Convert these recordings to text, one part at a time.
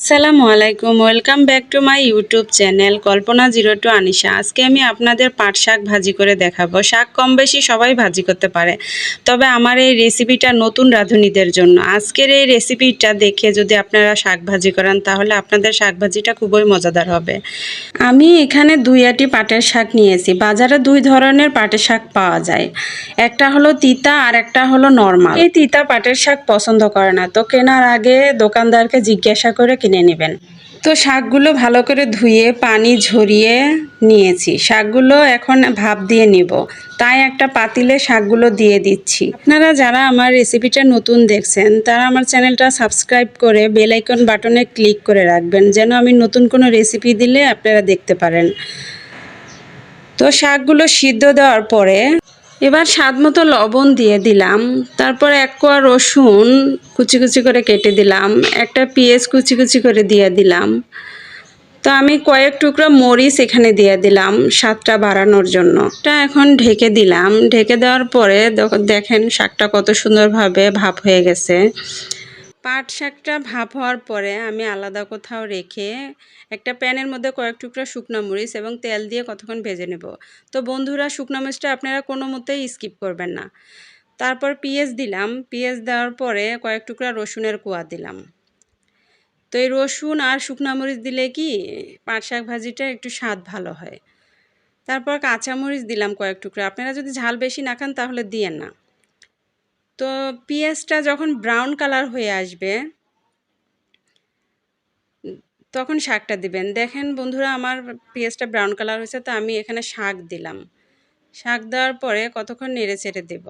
আসসালামু আলাইকুম, welcome back to my YouTube channel Kalpana zero two Anisha. আজকে আমি আপনাদের পাট শাক ভাজি করে দেখাবো। শাক কম বেশি সবাই ভাজি করতে পারে। তবে আমার এই রেসিপিটা নতুন রাঁধুনিদের জন্য। আজকের এই রেসিপিটা দেখে যদি আপনারা শাক ভাজি করেন, তাহলে আপনাদের শাক ভাজিটা খুবই মজাদার হবে। আমি এখানে দুই আটি পাটের শাক নিয়েছি। বাজারে দুই ধরনের পাটের শাক পাওয়া যায়। একটা হলো তিতা আর একটা হলো নর্মাল। এই তিতা পাটের শাক পছন্দ করে না। তো কেনার আগে দোকানদারকে জিজ্ঞাসা করে কিনে নেবেন। তো শাকগুলো ভালো করে ধুয়ে, পানি ঝরিয়ে নিয়েছি। শাকগুলো এখন ভাপ দিয়ে নিব। তাই একটা পাতিলে শাকগুলো দিয়ে দিচ্ছি। আপনারা যারা আমার রেসিপিটা নতুন দেখছেন, তারা আমার চ্যানেলটা সাবস্ক্রাইব করে বেল আইকন বাটনে ক্লিক করে রাখবেন, যেন আমি নতুন কোনো রেসিপি দিলে আপনারা দেখতে পারেন। তো শাকগুলো সিদ্ধ দেওয়ার পরে এবার স্বাদ মতো লবণ দিয়ে দিলাম। তারপর এক কোয়া রসুন কুচি কুচি করে কেটে দিলাম। একটা পেঁয়াজ কুচি কুচি করে দিয়ে দিলাম। তো আমি কয়েক টুকরো মরিচ এখানে দিয়ে দিলাম স্বাদটা বাড়ানোর জন্য। এটা এখন ঢেকে দিলাম। ঢেকে দেওয়ার পরে দেখেন শাকটা কত সুন্দরভাবে ভাপ হয়ে গেছে। পাট শাকটা ভাপ হওয়ার পরে আমি আলাদা কোথাও রেখে একটা প্যানের মধ্যে কয়েক টুকরা শুকনো মরিচ এবং তেল দিয়ে কতক্ষণ ভেজে নেব। তো বন্ধুরা, শুকনো মরিচটা আপনারা কোনো মতেই স্কিপ করবেন না। তারপর পেঁয়াজ দিলাম। পেঁয়াজ দেওয়ার পরে কয়েক টুকরা রসুনের কোয়া দিলাম। তো এই রসুন আর শুকনো মরিচ দিলে কি পাট শাক ভাজিটা একটু স্বাদ ভালো হয়। তারপর কাঁচামরিচ দিলাম কয়েক টুকরা। আপনারা যদি ঝাল বেশি না খান তাহলে দিয়েন না। তো পেঁয়াজটা যখন ব্রাউন কালার হয়ে আসবে, তখন শাকটা দিবেন। দেখেন বন্ধুরা, আমার পেঁয়াজটা ব্রাউন কালার হয়েছে, তো আমি এখানে শাক দিলাম। শাক দেওয়ার পরে কতক্ষণ নেড়ে চেড়ে দেব?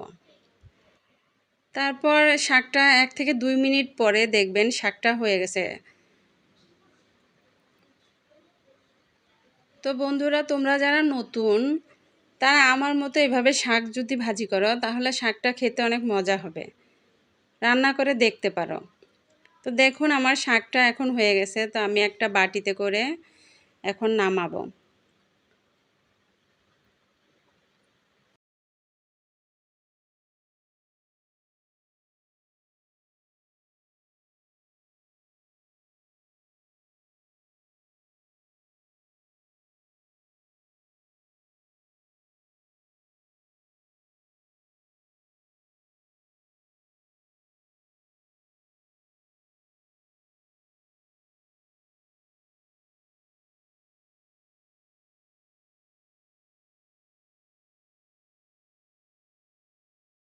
তারপর শাকটা এক থেকে দুই মিনিট পরে দেখবেন শাকটা হয়ে গেছে। তো বন্ধুরা, তোমরা যারা নতুন তারা আমার মতো এভাবে শাক যদি ভাজি করো, তাহলে শাকটা খেতে অনেক মজা হবে। রান্না করে দেখতে পারো। তো দেখুন, আমার শাকটা এখন হয়ে গেছে, তো আমি একটা বাটিতে করে এখন নামাবো।